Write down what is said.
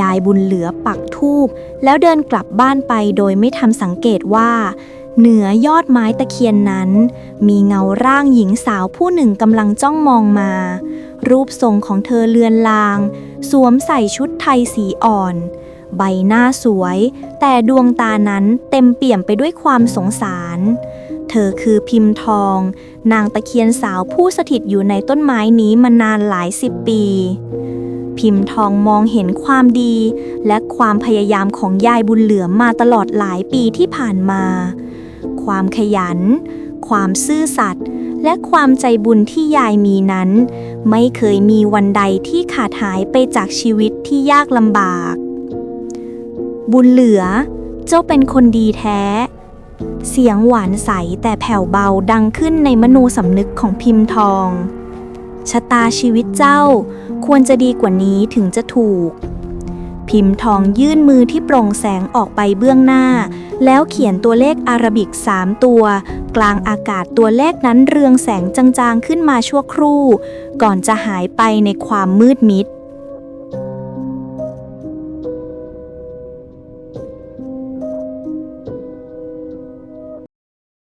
ยายบุญเหลือปักทูบแล้วเดินกลับบ้านไปโดยไม่ทันสังเกตว่า เหนือยอดไม้ตะเคียนนั้น มีเงาร่างหญิงสาวผู้หนึ่งกำลังจ้องมองมา รูปทรงของเธอเลือนลาง สวมใส่ชุดไทยสีอ่อน ใบหน้าสวย แต่ดวงตานั้นเต็มเปี่ยมไปด้วยความสงสาร เธอคือพิมพ์ทอง นางตะเคียนสาวผู้สถิตอยู่ในต้นไม้นี้มานานหลายสิบปี พิมพ์ทองมองเห็นความดี และความพยายามของยายบุญเหลือมาตลอดหลายปีที่ผ่านมา ความขยัน ความซื่อสัตย์และความใจบุญที่ยายมีนั้น ไม่เคยมีวันใดที่ขาดหายไปจากชีวิตที่ยากลำบาก บุญเหลือ เจ้าเป็นคนดีแท้ เสียงหวานใสแต่แผ่วเบาดังขึ้นในมโนสำนึกของพิมพ์ทอง ชะตาชีวิตเจ้า ควรจะดีกว่านี้ถึงจะถูก พิมพ์ทองยื่นมือที่โปร่งแสงออกไปเบื้องหน้า แล้วเขียนตัวเลขอารบิกสามตัว กลางอากาศตัวเลขนั้นเรืองแสงจางๆขึ้นมาชั่วครู่ ก่อนจะหายไปในความมืดมิด